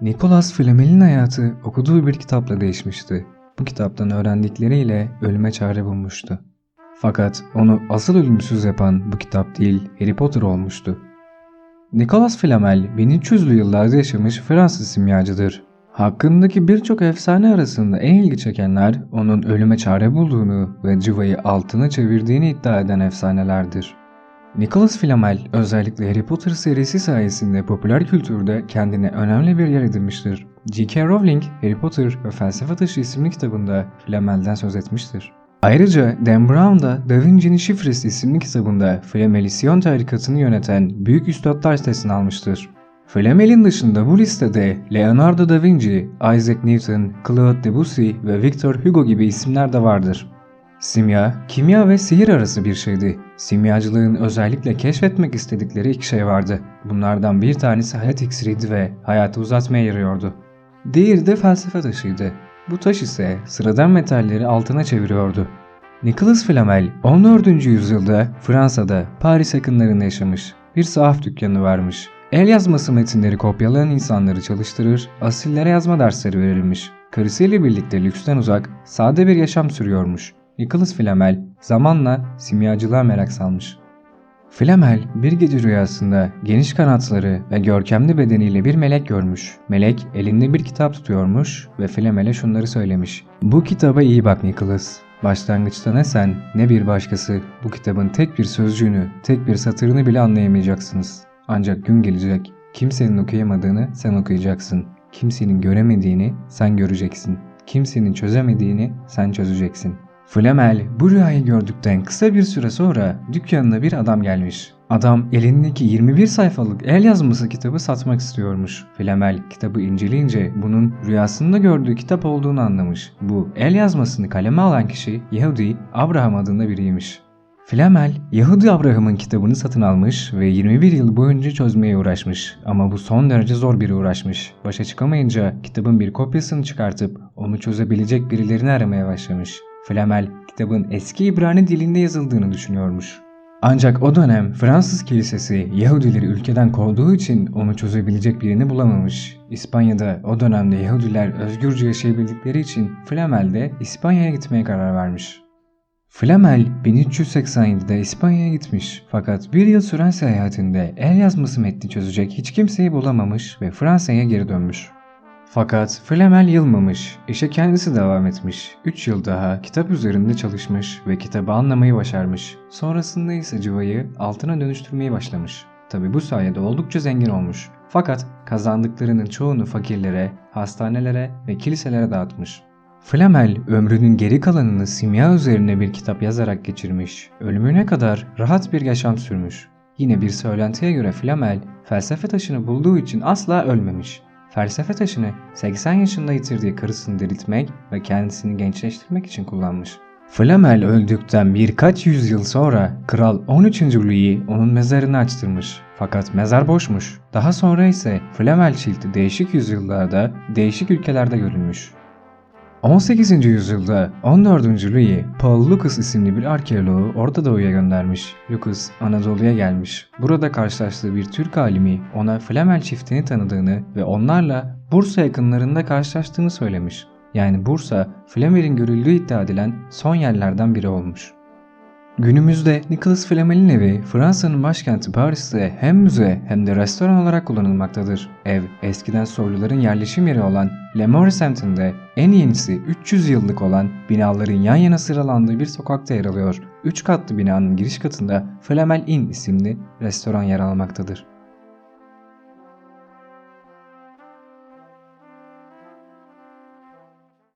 Nicolas Flamel'in hayatı okuduğu bir kitapla değişmişti. Bu kitaptan öğrendikleriyle ölüme çare bulmuştu. Fakat onu asıl ölümsüz yapan bu kitap değil Harry Potter olmuştu. Nicolas Flamel 1300'lü yıllarda yaşamış Fransız simyacıdır. Hakkındaki birçok efsane arasında en ilgi çekenler onun ölüme çare bulduğunu ve cıvayı altına çevirdiğini iddia eden efsanelerdir. Nicholas Flamel özellikle Harry Potter serisi sayesinde popüler kültürde kendine önemli bir yer edinmiştir. J.K. Rowling, Harry Potter ve Felsefe Taşı isimli kitabında Flamel'den söz etmiştir. Ayrıca Dan Brown da Da Vinci'nin Şifresi isimli kitabında Flamelisyon tarikatını yöneten büyük üstadlar listesini almıştır. Flamel'in dışında bu listede Leonardo da Vinci, Isaac Newton, Claude Debussy ve Victor Hugo gibi isimler de vardır. Simya, kimya ve sihir arası bir şeydi. Simyacılığın özellikle keşfetmek istedikleri iki şey vardı. Bunlardan bir tanesi hayat iksiriydi ve hayatı uzatmaya yarıyordu. Diğeri de felsefe taşıydı. Bu taş ise sıradan metalleri altına çeviriyordu. Nicholas Flamel 14. yüzyılda Fransa'da Paris yakınlarında yaşamış. Bir sahaf dükkanı varmış. El yazması metinleri kopyalayan insanları çalıştırır, asillere yazma dersleri verilmiş. Karısıyla birlikte lüksten uzak, sade bir yaşam sürüyormuş. Nicholas Flamel zamanla simyacılığa merak salmış. Flamel bir gece rüyasında geniş kanatları ve görkemli bedeniyle bir melek görmüş. Melek elinde bir kitap tutuyormuş ve Flamel'e şunları söylemiş. Bu kitaba iyi bak Nicholas. Başlangıçta ne sen ne bir başkası bu kitabın tek bir sözcüğünü, tek bir satırını bile anlayamayacaksınız. Ancak gün gelecek kimsenin okuyamadığını sen okuyacaksın. Kimsenin göremediğini sen göreceksin. Kimsenin çözemediğini sen çözeceksin. Flamel bu rüyayı gördükten kısa bir süre sonra dükkanına bir adam gelmiş. Adam elindeki 21 sayfalık el yazması kitabı satmak istiyormuş. Flamel kitabı inceleyince bunun rüyasında gördüğü kitap olduğunu anlamış. Bu el yazmasını kaleme alan kişi Yahudi Abraham adında biriymiş. Flamel, Yahudi Abraham'ın kitabını satın almış ve 21 yıl boyunca çözmeye uğraşmış. Ama bu son derece zor bir uğraşmış. Başa çıkamayınca kitabın bir kopyasını çıkartıp onu çözebilecek birilerini aramaya başlamış. Flamel, kitabın eski İbrani dilinde yazıldığını düşünüyormuş. Ancak o dönem Fransız kilisesi Yahudileri ülkeden kovduğu için onu çözebilecek birini bulamamış. İspanya'da o dönemde Yahudiler özgürce yaşayabildikleri için Flamel de İspanya'ya gitmeye karar vermiş. Flamel 1387'de İspanya'ya gitmiş fakat bir yıl süren seyahatinde el yazması metni çözecek hiç kimseyi bulamamış ve Fransa'ya geri dönmüş. Fakat Flamel yılmamış, işe kendisi devam etmiş. 3 yıl daha kitap üzerinde çalışmış ve kitabı anlamayı başarmış. Sonrasında ise cıvayı altına dönüştürmeyi başlamış. Tabi bu sayede oldukça zengin olmuş. Fakat kazandıklarının çoğunu fakirlere, hastanelere ve kiliselere dağıtmış. Flamel ömrünün geri kalanını simya üzerine bir kitap yazarak geçirmiş. Ölümüne kadar rahat bir yaşam sürmüş. Yine bir söylentiye göre Flamel felsefe taşını bulduğu için asla ölmemiş. Felsefe taşını 80 yaşında yitirdiği karısını diriltmek ve kendisini gençleştirmek için kullanmış. Flamel öldükten birkaç yüzyıl sonra Kral 13. Louis onun mezarını açtırmış. Fakat mezar boşmuş. Daha sonra ise Flamel çilti değişik yüzyıllarda değişik ülkelerde görülmüş. 18. yüzyılda 14. Louis, Paul Lucas isimli bir arkeoloğu Orta Doğu'ya göndermiş. Lucas Anadolu'ya gelmiş. Burada karşılaştığı bir Türk alimi ona Flamel çiftini tanıdığını ve onlarla Bursa yakınlarında karşılaştığını söylemiş. Yani Bursa, Flamel'in görüldüğü iddia edilen son yerlerden biri olmuş. Günümüzde Nicolas Flamel'in evi Fransa'nın başkenti Paris'te hem müze hem de restoran olarak kullanılmaktadır. Ev eskiden soyluların yerleşim yeri olan Le Maurice semtinde en yenisi 300 yıllık olan binaların yan yana sıralandığı bir sokakta yer alıyor. 3 katlı binanın giriş katında Flamel Inn isimli restoran yer almaktadır.